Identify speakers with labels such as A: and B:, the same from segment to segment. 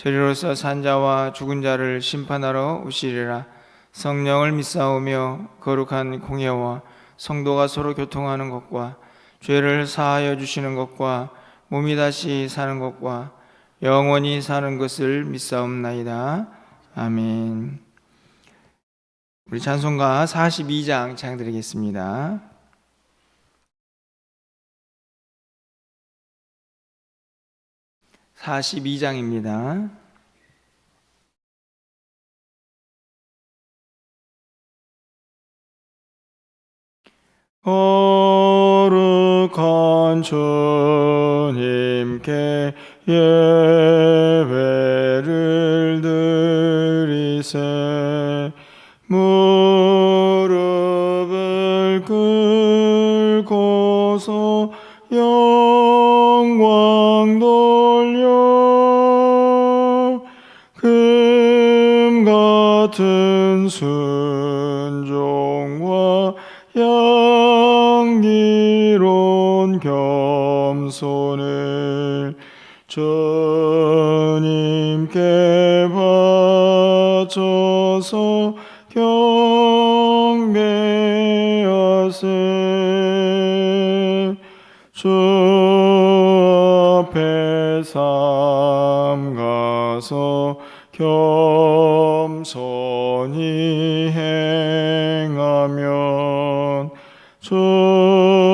A: 저리로서 산자와 죽은 자를 심판하러 오시리라. 성령을 믿사오며 거룩한 공예와 성도가 서로 교통하는 것과 죄를 사하여 주시는 것과 몸이 다시 사는 것과 영원히 사는 것을 믿사옵나이다. 아멘. 우리 찬송가 42장 찬양드리겠습니다. (42장입니다) 거룩한 주님께 예배를 드리세. 무릎을 꿇고서 영광 돌려. 금 같은 순 겸손을 주님께 바쳐서 경배하세 주 앞에 삼가서 겸손히 행하면 주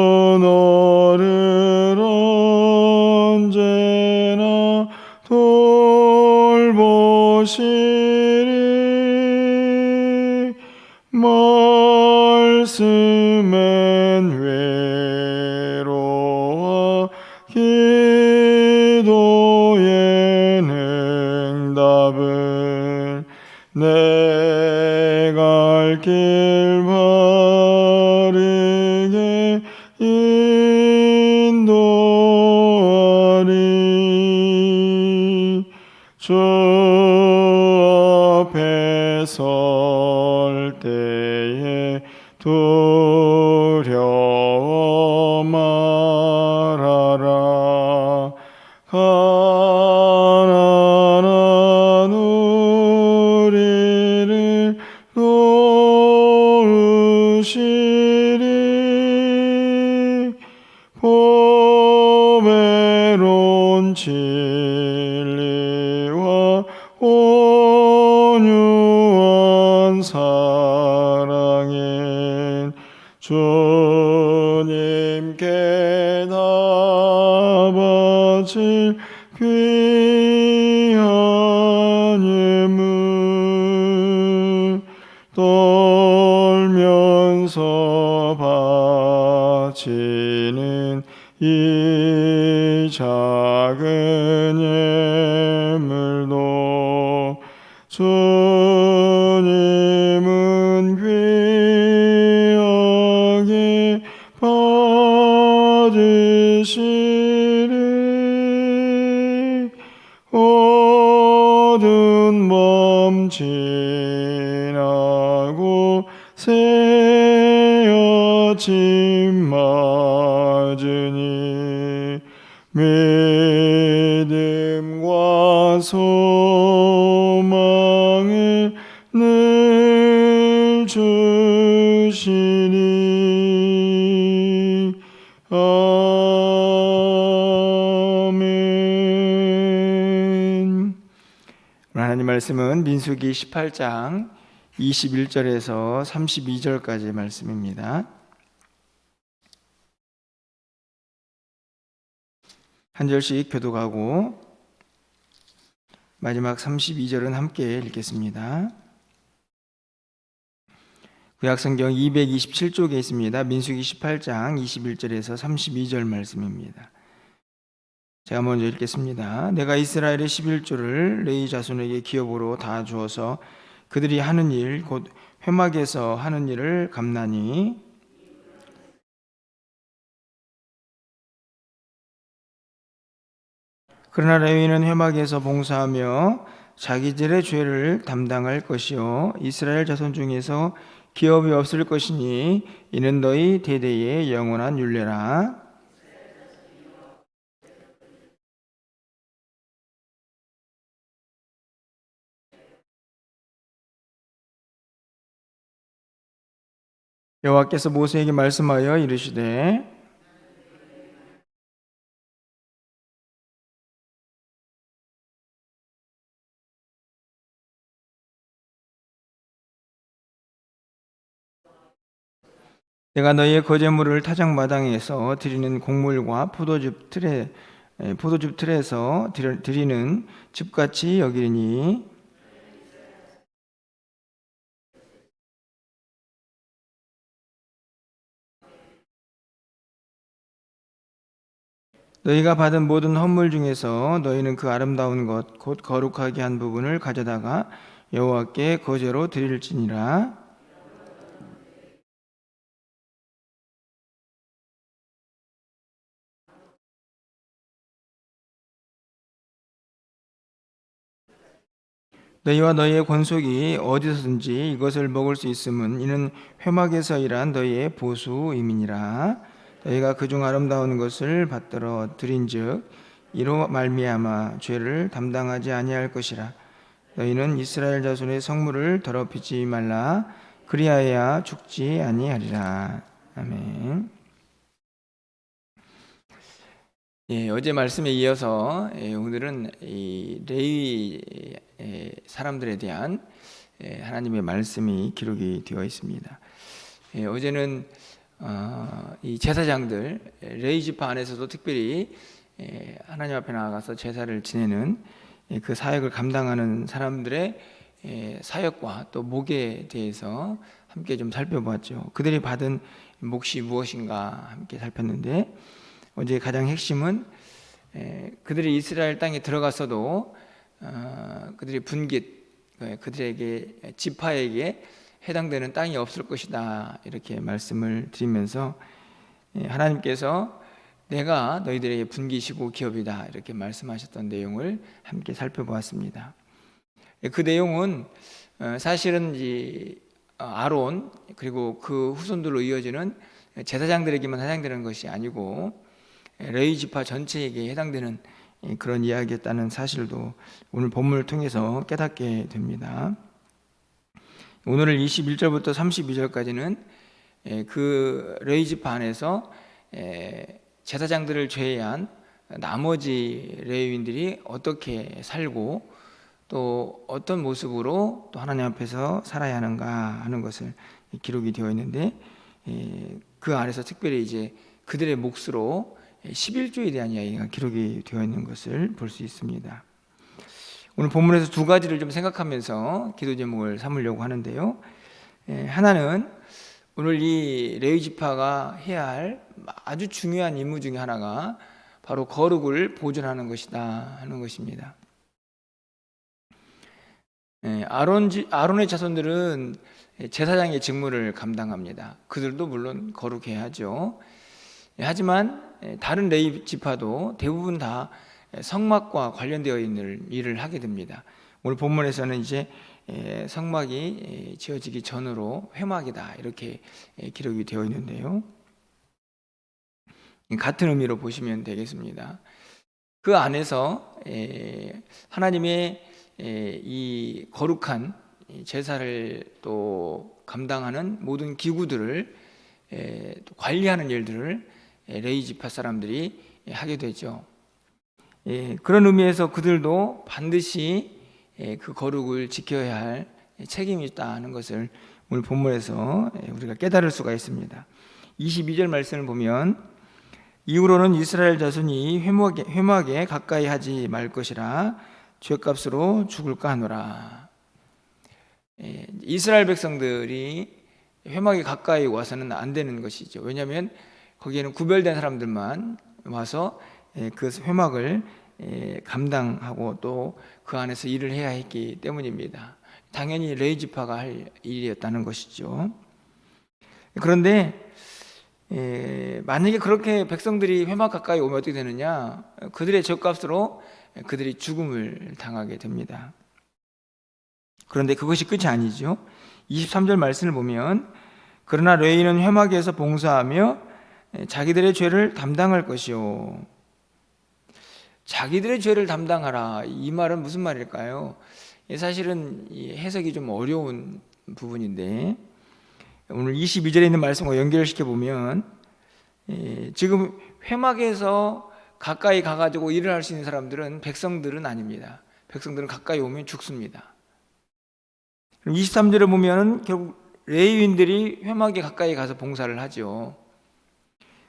A: 길 바르게 인도하리. 주 떨면서 바치 오늘 하나님 말씀은 민수기 18장 21절에서 32절까지의 말씀입니다. 한 절씩 교독하고 마지막 32절은 함께 읽겠습니다. 구약성경 227쪽에 있습니다. 민수기 18장 21절에서 32절 말씀입니다. 제가 먼저 읽겠습니다. 내가 이스라엘의 11조를 레이 자손에게 기업으로 다 주어서 그들이 하는 일 곧 회막에서 하는 일을 감나니 그러나 레위는 회막에서 봉사하며 자기들의 죄를 담당할 것이요 이스라엘 자손 중에서 기업이 없을 것이니 이는 너희 대대의 영원한 율례라 여호와께서 모세에게 말씀하여 이르시되 내가 너희의 거제물을 타작마당에서 드리는 곡물과 포도즙 틀에 에, 포도즙 틀에서 드리는 즙같이 여기리니 너희가 받은 모든 헌물 중에서 너희는 그 아름다운 것 곧 거룩하게 한 부분을 가져다가 여호와께 거제로 드릴지니라. 너희와 너희의 권속이 어디서든지 이것을 먹을 수 있음은 이는 회막에서 일한 너희의 보수임이니라 너희가 그중 아름다운 것을 받들어 드린즉 이로 말미암아 죄를 담당하지 아니할 것이라 너희는 이스라엘 자손의 성물을 더럽히지 말라 그리하여야 죽지 아니하리라 아멘. 예, 어제 말씀에 이어서 예, 오늘은 이 레위 예, 사람들에 대한 예, 하나님의 말씀이 기록이 되어 있습니다. 예, 어제는 어, 이 제사장들 예, 레위 지파 안에서도 특별히 예, 하나님 앞에 나아가서 제사를 지내는 예, 그 사역을 감당하는 사람들의 예, 사역과 또 목에 대해서 함께 좀 살펴보았죠. 그들이 받은 몫이 무엇인가 함께 살폈는데 어제 가장 핵심은 에, 그들이 이스라엘 땅에 들어갔어도 어, 그들이 분깃 에, 그들에게 지파에게 해당되는 땅이 없을 것이다 이렇게 말씀을 드리면서 에, 하나님께서 내가 너희들에게 분깃이고 기업이다 이렇게 말씀하셨던 내용을 함께 살펴보았습니다. 에, 그 내용은 어, 사실은 이 어, 아론 그리고 그 후손들로 이어지는 제사장들에게만 해당되는 것이 아니고 레이 지파 전체에게 해당되는 그런 이야기였다는 사실도 오늘 본문을 통해서 깨닫게 됩니다. 오늘 21절부터 32절까지는 그 레이 지파 안에서 제사장들을 제외한 나머지 레위인들이 어떻게 살고 또 어떤 모습으로 또 하나님 앞에서 살아야 하는가 하는 것을 기록이 되어 있는데 그 안에서 특별히 이제 그들의 몫으로 11조에 대한 이야기가 기록이 되어 있는 것을 볼 수 있습니다. 오늘 본문에서 두 가지를 좀 생각하면서 기도 제목을 삼으려고 하는데요. 하나는 오늘 이 레위 지파가 해야 할 아주 중요한 임무 중에 하나가 바로 거룩을 보존하는 것이다 하는 것입니다. 아론 아론의 자손들은 제사장의 직무를 감당합니다. 그들도 물론 거룩해야죠. 하지만 다른 레이 지파도 대부분 다 성막과 관련되어 있는 일을 하게 됩니다. 오늘 본문에서는 이제 성막이 지어지기 전으로 회막이다 이렇게 기록이 되어 있는데요. 같은 의미로 보시면 되겠습니다. 그 안에서 하나님의 이 거룩한 제사를 또 감당하는 모든 기구들을 관리하는 일들을 레이 지파 사람들이 하게 되죠. 그런 의미에서 그들도 반드시 그 거룩을 지켜야 할 책임이 있다는 것을 오늘 본문에서 우리가 깨달을 수가 있습니다. 22절 말씀을 보면 이후로는 이스라엘 자손이 회막에, 회막에 가까이 하지 말 것이라 죄값으로 죽을까 하노라. 이스라엘 백성들이 회막에 가까이 와서는 안 되는 것이죠. 왜냐하면 거기에는 구별된 사람들만 와서 예, 그 회막을 예, 감당하고 또 그 안에서 일을 해야 했기 때문입니다. 당연히 레이 지파가 할 일이었다는 것이죠. 그런데 예, 만약에 그렇게 백성들이 회막 가까이 오면 어떻게 되느냐? 그들의 죗값으로 그들이 죽음을 당하게 됩니다. 그런데 그것이 끝이 아니죠. 23절 말씀을 보면 그러나 레이는 회막에서 봉사하며 자기들의 죄를 담당할 것이요. 자기들의 죄를 담당하라. 이 말은 무슨 말일까요? 예, 사실은 이 해석이 좀 어려운 부분인데 오늘 22절에 있는 말씀과 연결시켜 보면 예, 지금 회막에서 가까이 가가지고 일을 할 수 있는 사람들은 백성들은 아닙니다. 백성들은 가까이 오면 죽습니다. 23절에 보면 결국 레위인들이 회막에 가까이 가서 봉사를 하죠.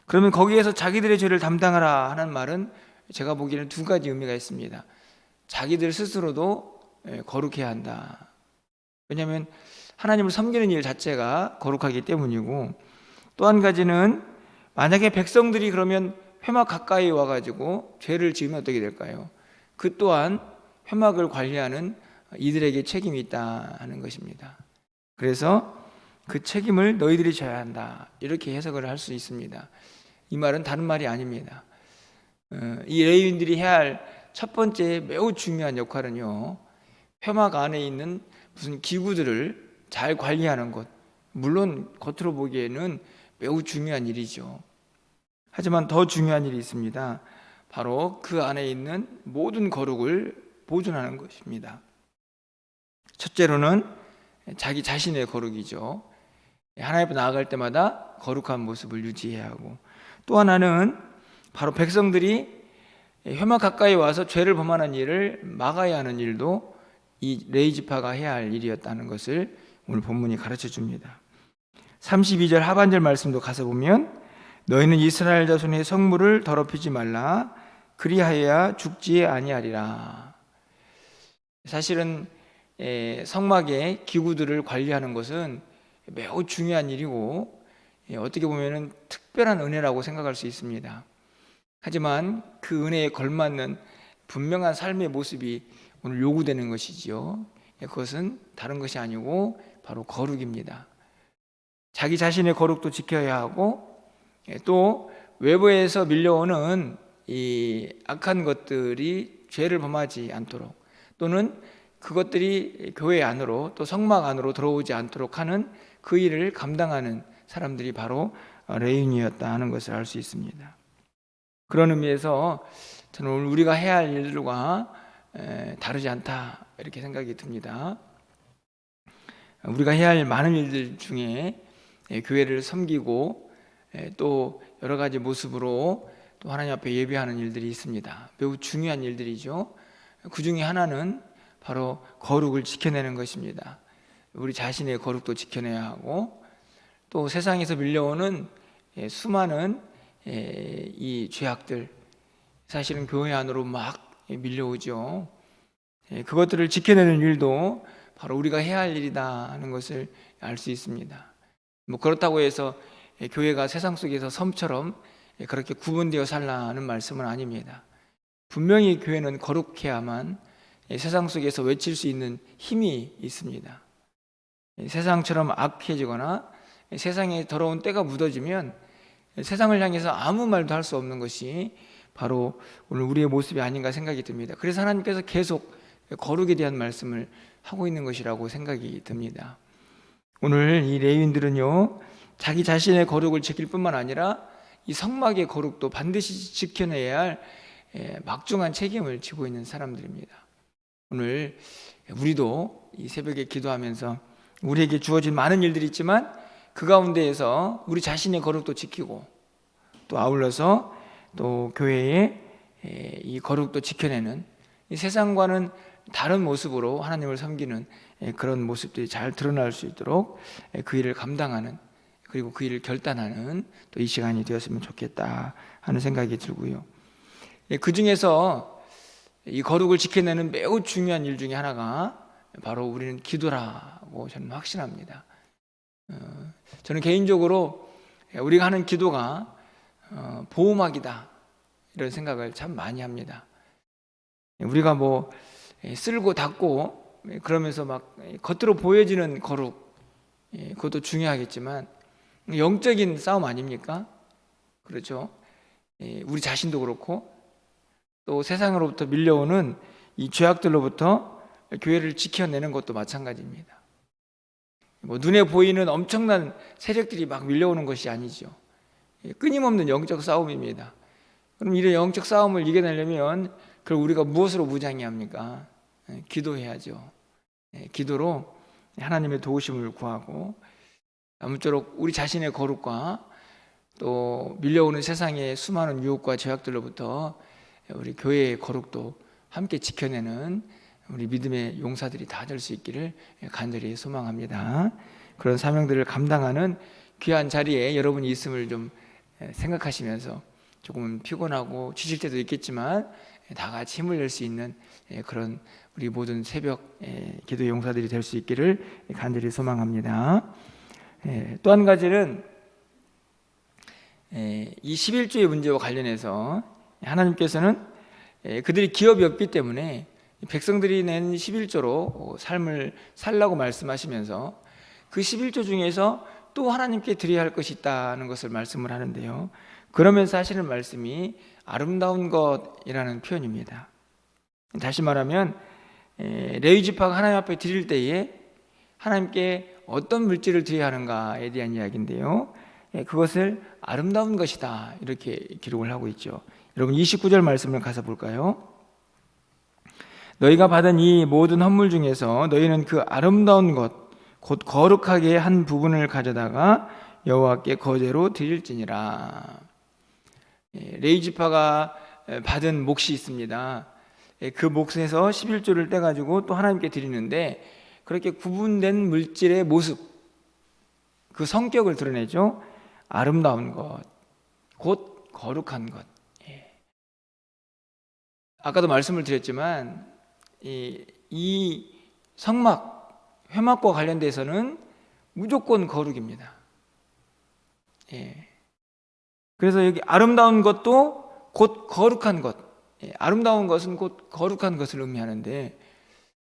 A: 그러면 거기에서 자기들의 죄를 담당하라 하는 말은 제가 보기에는 두 가지 의미가 있습니다. 자기들 스스로도 예, 거룩해야 한다. 왜냐하면 하나님을 섬기는 일 자체가 거룩하기 때문이고 또 한 가지는 만약에 백성들이 그러면 회막 가까이 와가지고 죄를 지으면 어떻게 될까요? 그 또한 회막을 관리하는 이들에게 책임이 있다 하는 것입니다. 그래서 그 책임을 너희들이 져야 한다 이렇게 해석을 할 수 있습니다. 이 말은 다른 말이 아닙니다. 어, 이 레위인들이 해야 할 첫 번째 매우 중요한 역할은요. 회막 안에 있는 무슨 기구들을 잘 관리하는 것. 물론 겉으로 보기에는 매우 중요한 일이죠. 하지만 더 중요한 일이 있습니다. 바로 그 안에 있는 모든 거룩을 보존하는 것입니다. 첫째로는 자기 자신의 거룩이죠. 하나님 앞에 나아갈 때마다 거룩한 모습을 유지해야 하고 또 하나는 바로 백성들이 회막 가까이 와서 죄를 범하는 일을 막아야 하는 일도 이 레이지파가 해야 할 일이었다는 것을 오늘 본문이 가르쳐 줍니다. 32절 하반절 말씀도 가서 보면 너희는 이스라엘 자손의 성물을 더럽히지 말라 그리하여야 죽지 아니하리라. 사실은 에, 성막의 기구들을 관리하는 것은 매우 중요한 일이고 예, 어떻게 보면은 특별한 은혜라고 생각할 수 있습니다. 하지만 그 은혜에 걸맞는 분명한 삶의 모습이 오늘 요구되는 것이지요. 예, 그것은 다른 것이 아니고 바로 거룩입니다. 자기 자신의 거룩도 지켜야 하고 예, 또 외부에서 밀려오는 이 악한 것들이 죄를 범하지 않도록 또는 그것들이 교회 안으로 또 성막 안으로 들어오지 않도록 하는 그 일을 감당하는 사람들이 바로 레인이었다 하는 것을 알 수 있습니다. 그런 의미에서 저는 오늘 우리가 해야 할 일들과 다르지 않다 이렇게 생각이 듭니다. 우리가 해야 할 많은 일들 중에 교회를 섬기고 또 여러 가지 모습으로 또 하나님 앞에 예배하는 일들이 있습니다. 매우 중요한 일들이죠. 그 중에 하나는 바로 거룩을 지켜내는 것입니다. 우리 자신의 거룩도 지켜내야 하고 또 세상에서 밀려오는 수많은 이 죄악들 사실은 교회 안으로 막 밀려오죠. 그것들을 지켜내는 일도 바로 우리가 해야 할 일이다 하는 것을 알 수 있습니다. 뭐 그렇다고 해서 교회가 세상 속에서 섬처럼 그렇게 구분되어 살라는 말씀은 아닙니다. 분명히 교회는 거룩해야만 세상 속에서 외칠 수 있는 힘이 있습니다. 세상처럼 악해지거나 세상에 더러운 때가 묻어지면 세상을 향해서 아무 말도 할 수 없는 것이 바로 오늘 우리의 모습이 아닌가 생각이 듭니다. 그래서 하나님께서 계속 거룩에 대한 말씀을 하고 있는 것이라고 생각이 듭니다. 오늘 이 레위인들은요, 자기 자신의 거룩을 지킬 뿐만 아니라 이 성막의 거룩도 반드시 지켜내야 할 예, 막중한 책임을 지고 있는 사람들입니다. 오늘 우리도 이 새벽에 기도하면서 우리에게 주어진 많은 일들이 있지만 그 가운데에서 우리 자신의 거룩도 지키고 또 아울러서 또 교회의 이 거룩도 지켜내는 이 세상과는 다른 모습으로 하나님을 섬기는 그런 모습들이 잘 드러날 수 있도록 그 일을 감당하는 그리고 그 일을 결단하는 또 이 시간이 되었으면 좋겠다 하는 생각이 들고요. 그 중에서 이 거룩을 지켜내는 매우 중요한 일 중에 하나가 바로 우리는 기도라고 저는 확신합니다. 어, 저는 개인적으로 우리가 하는 기도가 어, 보호막이다. 이런 생각을 참 많이 합니다. 우리가 뭐 예, 쓸고 닦고 예, 그러면서 막 겉으로 보여지는 거룩 예, 그것도 중요하겠지만 영적인 싸움 아닙니까? 그렇죠. 예, 우리 자신도 그렇고 또 세상으로부터 밀려오는 이 죄악들로부터 교회를 지켜내는 것도 마찬가지입니다. 뭐 눈에 보이는 엄청난 세력들이 막 밀려오는 것이 아니죠. 예, 끊임없는 영적 싸움입니다. 그럼 이런 영적 싸움을 이겨내려면 그걸 우리가 무엇으로 무장해야 합니까? 예, 기도해야죠. 예, 기도로 하나님의 도우심을 구하고 아무쪼록 우리 자신의 거룩과 또 밀려오는 세상의 수많은 유혹과 죄악들로부터 우리 교회의 거룩도 함께 지켜내는 우리 믿음의 용사들이 다 될 수 있기를 간절히 소망합니다. 그런 사명들을 감당하는 귀한 자리에 여러분이 있음을 좀 생각하시면서 조금은 피곤하고 지칠 때도 있겠지만 다 같이 힘을 낼 수 있는 그런 우리 모든 새벽 기도 용사들이 될 수 있기를 간절히 소망합니다. 또 한 가지는 이 11조의 문제와 관련해서 하나님께서는 그들이 기업이 없기 때문에 백성들이 낸 11조로 삶을 살라고 말씀하시면서 그 11조 중에서 또 하나님께 드려야 할 것이 있다는 것을 말씀을 하는데요. 그러면서 하시는 말씀이 아름다운 것이라는 표현입니다. 다시 말하면 레위 지파가 하나님 앞에 드릴 때에 하나님께 어떤 물질을 드려야 하는가에 대한 이야기인데요. 그것을 아름다운 것이다 이렇게 기록을 하고 있죠. 여러분 29절 말씀을 가서 볼까요? 너희가 받은 이 모든 헌물 중에서 너희는 그 아름다운 것 곧 거룩하게 한 부분을 가져다가 여호와께 거제로 드릴지니라. 예, 레이 지파가 받은 몫이 있습니다. 예, 그 몫에서 11조를 떼 가지고 또 하나님께 드리는데 그렇게 구분된 물질의 모습 그 성격을 드러내죠. 아름다운 것, 곧 거룩한 것. 예. 아까도 말씀을 드렸지만 이, 이 성막 회막과 관련돼서는 무조건 거룩입니다. 예. 그래서 여기 아름다운 것도 곧 거룩한 것. 예. 아름다운 것은 곧 거룩한 것을 의미하는데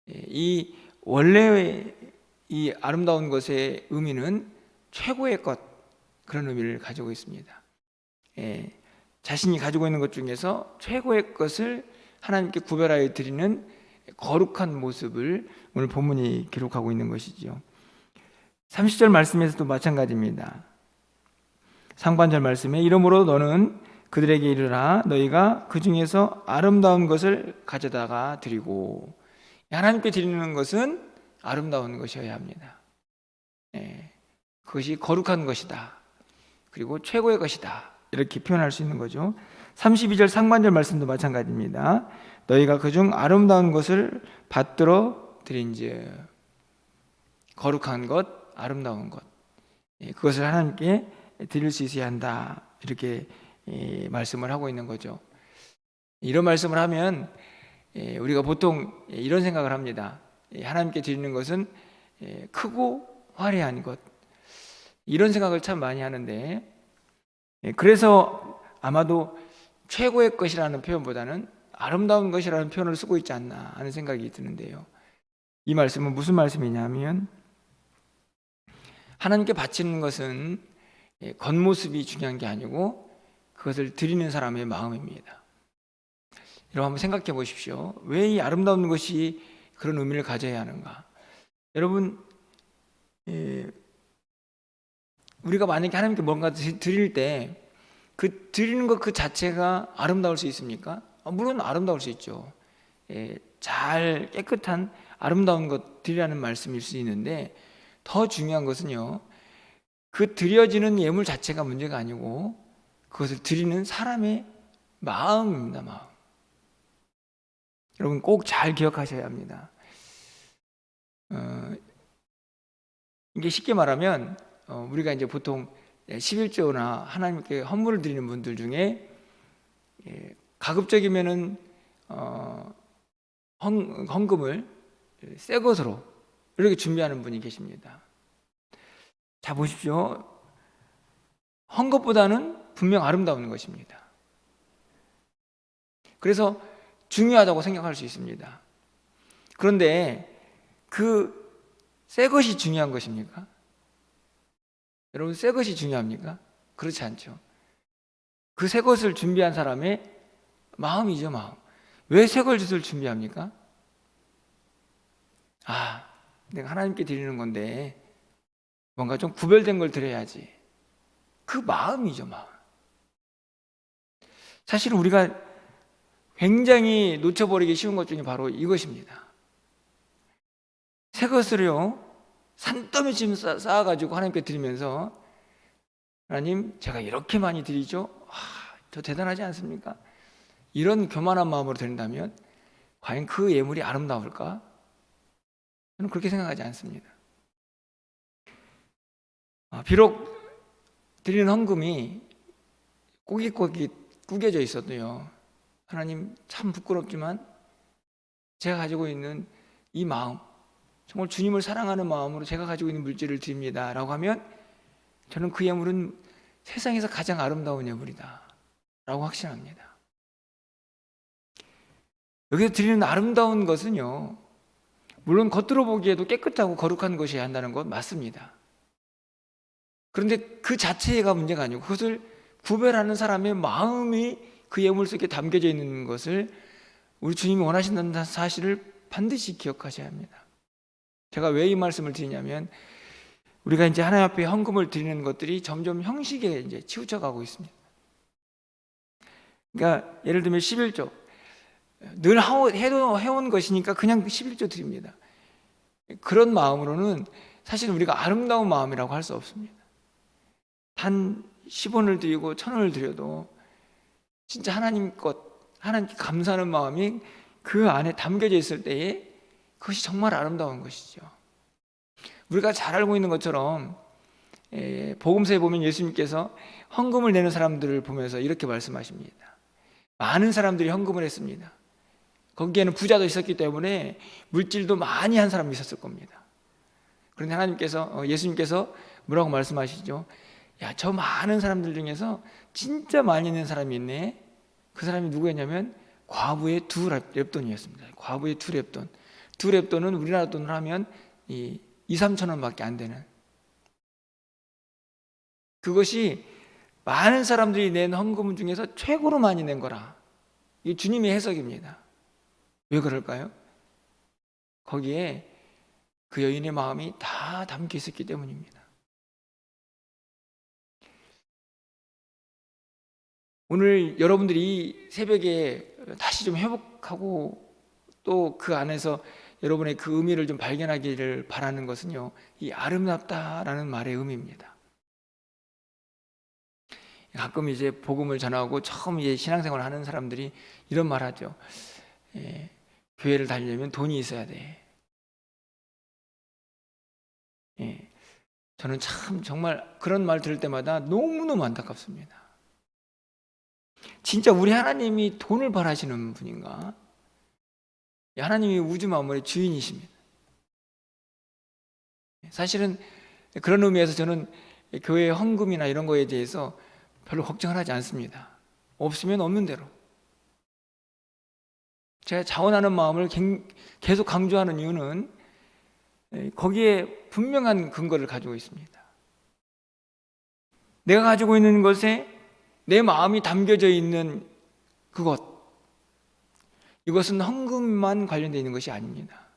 A: 예. 이 원래 이 아름다운 것의 의미는 최고의 것 그런 의미를 가지고 있습니다. 예. 자신이 가지고 있는 것 중에서 최고의 것을 하나님께 구별하여 드리는 거룩한 모습을 오늘 본문이 기록하고 있는 것이죠. 30절 말씀에서도 마찬가지입니다. 상반절 말씀에 이러므로 너는 그들에게 이르라 너희가 그 중에서 아름다운 것을 가져다가 드리고 하나님께 드리는 것은 아름다운 것이어야 합니다. 네, 그것이 거룩한 것이다. 그리고 최고의 것이다. 이렇게 표현할 수 있는 거죠. 32절 상반절 말씀도 마찬가지입니다. 너희가 그중 아름다운 것을 받들어 드린즉 거룩한 것, 아름다운 것 예, 그것을 하나님께 드릴 수 있어야 한다 이렇게 예, 말씀을 하고 있는 거죠. 이런 말씀을 하면 예, 우리가 보통 이런 생각을 합니다. 하나님께 드리는 것은 크고 화려한 것 이런 생각을 참 많이 하는데 그래서 아마도 최고의 것이라는 표현보다는 아름다운 것이라는 표현을 쓰고 있지 않나 하는 생각이 드는데요. 이 말씀은 무슨 말씀이냐면 하나님께 바치는 것은 예, 겉모습이 중요한 게 아니고 그것을 드리는 사람의 마음입니다. 여러분 한번 생각해 보십시오. 왜 이 아름다운 것이 그런 의미를 가져야 하는가? 여러분 예, 우리가 만약에 하나님께 뭔가 드릴 때 그 드리는 것 그 자체가 아름다울 수 있습니까? 어, 물론 아름다울 수 있죠. 예, 잘 깨끗한 아름다운 것들이라는 말씀일 수 있는데 더 중요한 것은요. 그 드려지는 예물 자체가 문제가 아니고 그것을 드리는 사람의 마음입니다. 마음. 여러분 꼭 잘 기억하셔야 합니다. 어, 이게 쉽게 말하면 어, 우리가 이제 보통 11조나 하나님께 헌물을 드리는 분들 중에 예, 가급적이면은 어, 헌, 헌금을 새 것으로 이렇게 준비하는 분이 계십니다. 자 보십시오. 헌 것보다는 분명 아름다운 것입니다. 그래서 중요하다고 생각할 수 있습니다. 그런데 그 새 것이 중요한 것입니까? 여러분 새 것이 중요합니까? 그렇지 않죠. 그 새 것을 준비한 사람의 마음이죠, 마음. 왜새 것을 준비합니까? 아, 내가 하나님께 드리는 건데 뭔가 좀 구별된 걸 드려야지. 그 마음이죠, 마음. 사실 우리가 굉장히 놓쳐버리기 쉬운 것 중에 바로 이것입니다. 새 것을요, 산더미쯤 쌓- 쌓아가지고 하나님께 드리면서, 하나님, 제가 이렇게 많이 드리죠? 아, 저 대단하지 않습니까? 이런 교만한 마음으로 드린다면, 과연 그 예물이 아름다울까? 저는 그렇게 생각하지 않습니다. 아, 비록 드리는 헌금이 꼬깃꼬깃 구겨져 있어도요, 하나님 참 부끄럽지만 제가 가지고 있는 이 마음, 정말 주님을 사랑하는 마음으로 제가 가지고 있는 물질을 드립니다. 라고 하면 저는 그 예물은 세상에서 가장 아름다운 예물이다. 라고 확신합니다. 여기서 드리는 아름다운 것은요, 물론 겉으로 보기에도 깨끗하고 거룩한 것이어야 한다는 건 맞습니다. 그런데 그 자체가 문제가 아니고 그것을 구별하는 사람의 마음이 그 예물 속에 담겨져 있는 것을 우리 주님이 원하신다는 사실을 반드시 기억하셔야 합니다. 제가 왜 이 말씀을 드리냐면 우리가 이제 하나님 앞에 헌금을 드리는 것들이 점점 형식에 이제 치우쳐 가고 있습니다. 그러니까 예를 들면 11조 늘 해도 해온 것이니까 그냥 11조 드립니다. 그런 마음으로는 사실 우리가 아름다운 마음이라고 할 수 없습니다. 단 10원을 드리고 1000원을 드려도 진짜 하나님 것, 하나님께 감사하는 마음이 그 안에 담겨져 있을 때에 그것이 정말 아름다운 것이죠. 우리가 잘 알고 있는 것처럼 에, 복음서에 보면 예수님께서 헌금을 내는 사람들을 보면서 이렇게 말씀하십니다. 많은 사람들이 헌금을 했습니다. 거기에는 부자도 있었기 때문에 물질도 많이 한 사람이 있었을 겁니다. 그런데 하나님께서 어, 예수님께서 뭐라고 말씀하시죠? 야, 저 많은 사람들 중에서 진짜 많이 낸 사람이 있네. 그 사람이 누구였냐면 과부의 두 랩돈이었습니다. 과부의 두 랩돈. 두 랩돈은 우리나라 돈으로 하면 이 2, 3천 원밖에 안 되는. 그것이 많은 사람들이 낸 헌금 중에서 최고로 많이 낸 거라. 이 주님의 해석입니다. 왜 그럴까요? 거기에 그 여인의 마음이 다 담겨 있었기 때문입니다. 오늘 여러분들이 이 새벽에 다시 좀 회복하고 또 그 안에서 여러분의 그 의미를 좀 발견하기를 바라는 것은요, 이 아름답다라는 말의 의미입니다. 가끔 이제 복음을 전하고 처음 이제 신앙생활 하는 사람들이 이런 말 하죠. 예, 교회를 다니려면 돈이 있어야 돼. 예, 저는 참 정말 그런 말 들을 때마다 너무너무 안타깝습니다. 진짜 우리 하나님이 돈을 바라시는 분인가? 하나님이 우주 만물의 주인이십니다. 사실은 그런 의미에서 저는 교회 헌금이나 이런 거에 대해서 별로 걱정을 하지 않습니다. 없으면 없는 대로. 제가 자원하는 마음을 계속 강조하는 이유는 거기에 분명한 근거를 가지고 있습니다. 내가 가지고 있는 것에 내 마음이 담겨져 있는 그것, 이것은 헌금만 관련되어 있는 것이 아닙니다.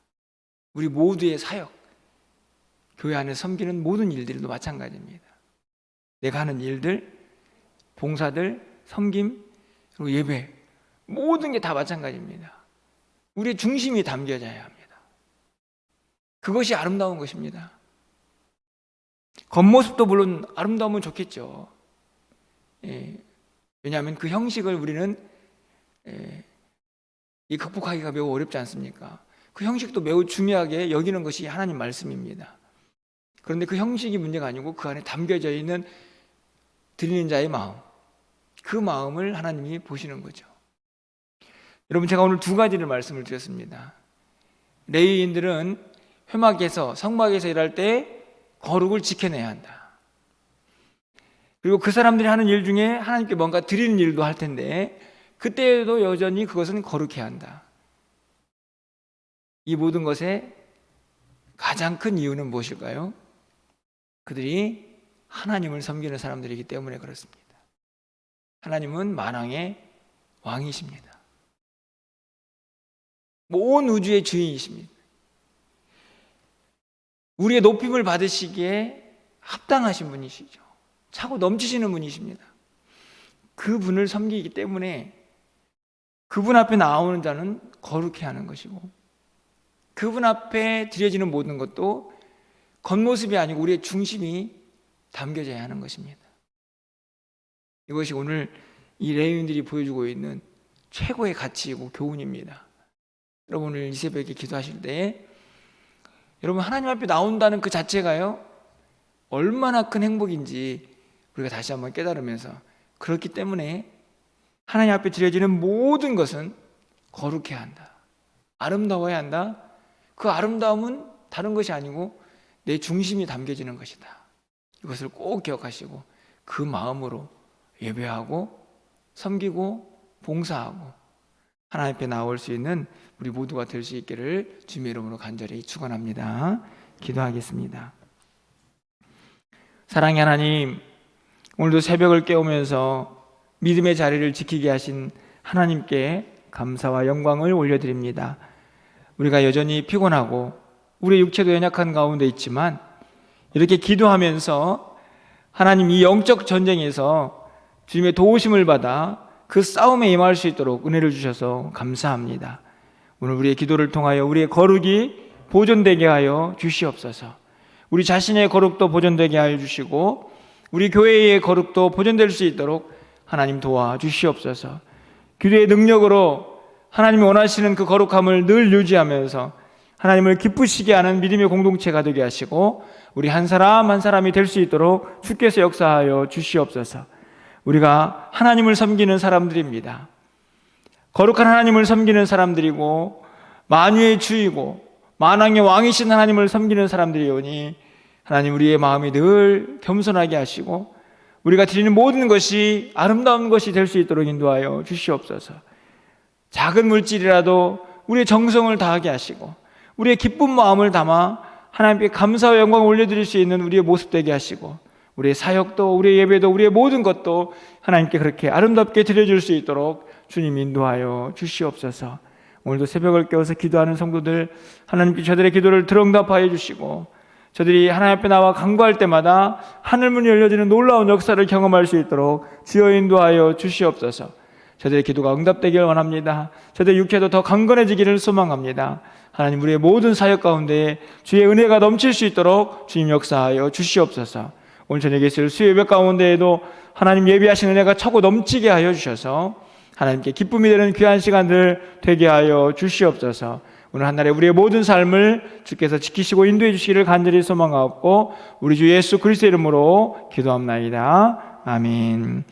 A: 우리 모두의 사역, 교회 안에 섬기는 모든 일들도 마찬가지입니다. 내가 하는 일들, 봉사들, 섬김, 그리고 예배, 모든 게 다 마찬가지입니다. 우리의 중심이 담겨져야 합니다. 그것이 아름다운 것입니다. 겉모습도 물론 아름다우면 좋겠죠. 예, 왜냐하면 그 형식을 우리는 예, 이 극복하기가 매우 어렵지 않습니까? 그 형식도 매우 중요하게 여기는 것이 하나님 말씀입니다. 그런데 그 형식이 문제가 아니고 그 안에 담겨져 있는 드리는 자의 마음, 그 마음을 하나님이 보시는 거죠. 여러분 제가 오늘 두 가지를 말씀을 드렸습니다. 레위인들은 회막에서 성막에서 일할 때 거룩을 지켜내야 한다. 그리고 그 사람들이 하는 일 중에 하나님께 뭔가 드리는 일도 할 텐데 그때에도 여전히 그것은 거룩해야 한다. 이 모든 것의 가장 큰 이유는 무엇일까요? 그들이 하나님을 섬기는 사람들이기 때문에 그렇습니다. 하나님은 만왕의 왕이십니다. 온 우주의 주인이십니다. 우리의 높임을 받으시기에 합당하신 분이시죠. 차고 넘치시는 분이십니다. 그 분을 섬기기 때문에 그분 앞에 나오는 자는 거룩해 하는 것이고 그분 앞에 드려지는 모든 것도 겉모습이 아니고 우리의 중심이 담겨져야 하는 것입니다. 이것이 오늘 이 레위인들이 보여주고 있는 최고의 가치이고 교훈입니다. 여러분 오늘 이 새벽에 기도하실 때 여러분 하나님 앞에 나온다는 그 자체가요 얼마나 큰 행복인지 우리가 다시 한번 깨달으면서 그렇기 때문에 하나님 앞에 드려지는 모든 것은 거룩해야 한다. 아름다워야 한다. 그 아름다움은 다른 것이 아니고 내 중심이 담겨지는 것이다. 이것을 꼭 기억하시고 그 마음으로 예배하고 섬기고 봉사하고 하나님 앞에 나올 수 있는 우리 모두가 될 수 있기를 주님의 이름으로 간절히 축원합니다. 기도하겠습니다. 사랑의 하나님, 오늘도 새벽을 깨우면서 믿음의 자리를 지키게 하신 하나님께 감사와 영광을 올려드립니다. 우리가 여전히 피곤하고 우리 육체도 연약한 가운데 있지만 이렇게 기도하면서 하나님 이 영적 전쟁에서 주님의 도우심을 받아 그 싸움에 임할 수 있도록 은혜를 주셔서 감사합니다. 오늘 우리의 기도를 통하여 우리의 거룩이 보존되게 하여 주시옵소서. 우리 자신의 거룩도 보존되게 하여 주시고 우리 교회의 거룩도 보존될 수 있도록 하나님 도와 주시옵소서. 기도의 능력으로 하나님이 원하시는 그 거룩함을 늘 유지하면서 하나님을 기쁘시게 하는 믿음의 공동체가 되게 하시고 우리 한 사람 한 사람이 될 수 있도록 주께서 역사하여 주시옵소서. 우리가 하나님을 섬기는 사람들입니다. 거룩한 하나님을 섬기는 사람들이고 만유의 주이고 만왕의 왕이신 하나님을 섬기는 사람들이오니 하나님 우리의 마음이 늘 겸손하게 하시고 우리가 드리는 모든 것이 아름다운 것이 될 수 있도록 인도하여 주시옵소서. 작은 물질이라도 우리의 정성을 다하게 하시고 우리의 기쁜 마음을 담아 하나님께 감사와 영광을 올려드릴 수 있는 우리의 모습 되게 하시고 우리의 사역도 우리의 예배도 우리의 모든 것도 하나님께 그렇게 아름답게 드려줄 수 있도록 주님 인도하여 주시옵소서. 오늘도 새벽을 깨워서 기도하는 성도들 하나님께 저들의 기도를 들응답하여 주시고 저들이 하나님 앞에 나와 간구할 때마다 하늘문이 열려지는 놀라운 역사를 경험할 수 있도록 지어 인도하여 주시옵소서. 저들의 기도가 응답되기를 원합니다. 저들의 육체도 더 강건해지기를 소망합니다. 하나님 우리의 모든 사역 가운데 주의 은혜가 넘칠 수 있도록 주님 역사하여 주시옵소서. 오늘 저녁에 있을 수요 예배 가운데에도 하나님 예비하신 은혜가 차고 넘치게 하여 주셔서 하나님께 기쁨이 되는 귀한 시간들 되게 하여 주시옵소서. 오늘 한날에 우리의 모든 삶을 주께서 지키시고 인도해 주시기를 간절히 소망하옵고 우리 주 예수 그리스도 이름으로 기도합나이다. 아멘.